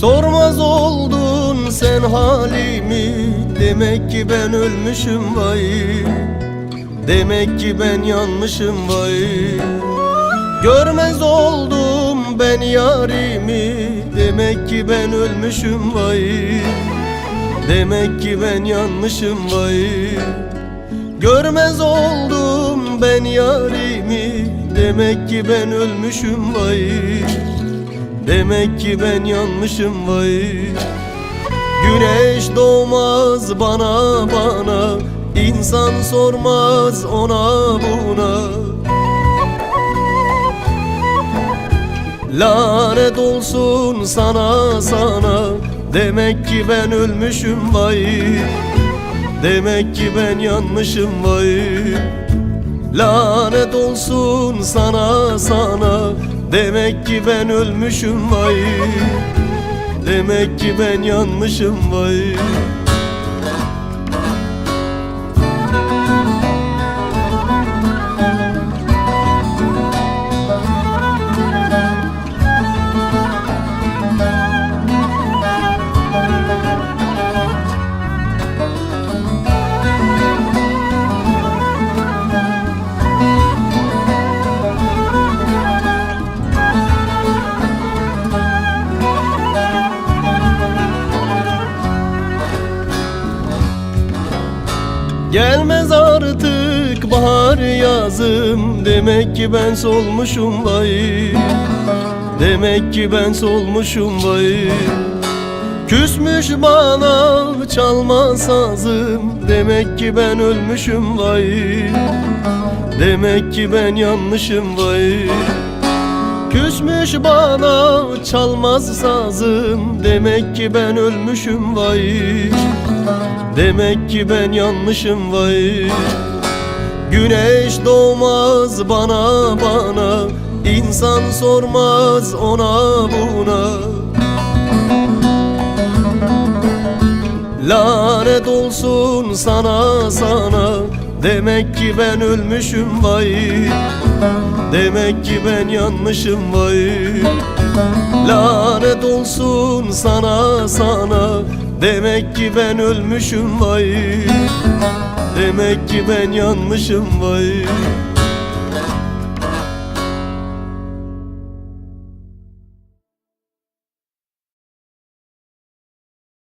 Sormaz oldun sen halimi. Demek ki ben ölmüşüm vay. Demek ki ben yanmışım vay. Görmez oldum ben yarimi. Demek ki ben ölmüşüm vay. Demek ki ben yanmışım vay. Görmez oldum ben yarimi. Demek ki ben ölmüşüm vay Demek ki ben yanmışım vay. Güneş doğmaz bana bana. İnsan sormaz ona buna. Lanet olsun sana sana. Demek ki ben ölmüşüm vay. Demek ki ben yanmışım vay. Lanet olsun sana sana Demek ki ben ölmüşüm vay. Demek ki ben yanmışım vay Gelmez artık bahar yazım. Demek ki ben solmuşum vay. Demek ki ben solmuşum vay. Küsmüş bana çalma sazım. Demek ki ben ölmüşüm vay. Demek ki ben yanmışım vay Küsmüş bana çalmaz sazım. Demek ki ben ölmüşüm vay. Demek ki ben yanmışım vay. Güneş doğmaz bana bana. İnsan sormaz ona buna. Lanet olsun sana sana Demek ki ben ölmüşüm vay. Demek ki ben yanmışım vay. Lanet olsun sana sana. Demek ki ben ölmüşüm vay. Demek ki ben yanmışım vay